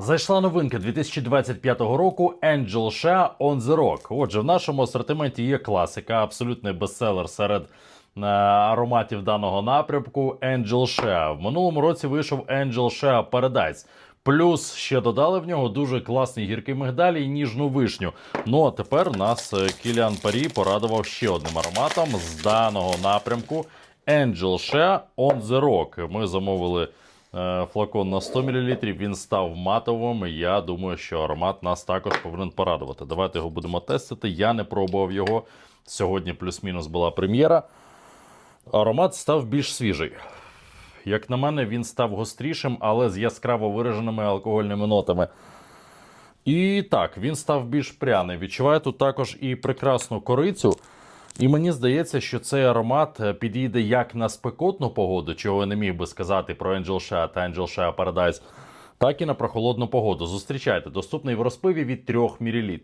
Зайшла новинка 2025 року Angel Shea On The Rock. Отже, в нашому асортименті є класика, абсолютний бестселер серед е, ароматів даного напрямку Angel Shea. В минулому році вийшов Angel Shea Paradise. Плюс ще додали в нього дуже класний гіркий мигдаль і ніжну вишню. Ну а тепер нас е, Кіліан Парі порадував ще одним ароматом з даного напрямку Angel Shea On The Rock. Ми замовили флакон на 100 мл, він став матовим. Я думаю, що аромат нас також повинен порадувати. Давайте його будемо тестити. Я не пробував його. Сьогодні плюс-мінус була прем'єра. Аромат став більш свіжий. Як на мене, він став гострішим, але з яскраво вираженими алкогольними нотами. І так, він став більш пряний. Відчуваю тут також і прекрасну корицю. І мені здається, що цей аромат е, підійде як на спекотну погоду, чого я не міг би сказати про Angel Shea та Angel Shea Paradise, так і на прохолодну погоду. Зустрічайте, доступний в розпиві від 3 мл.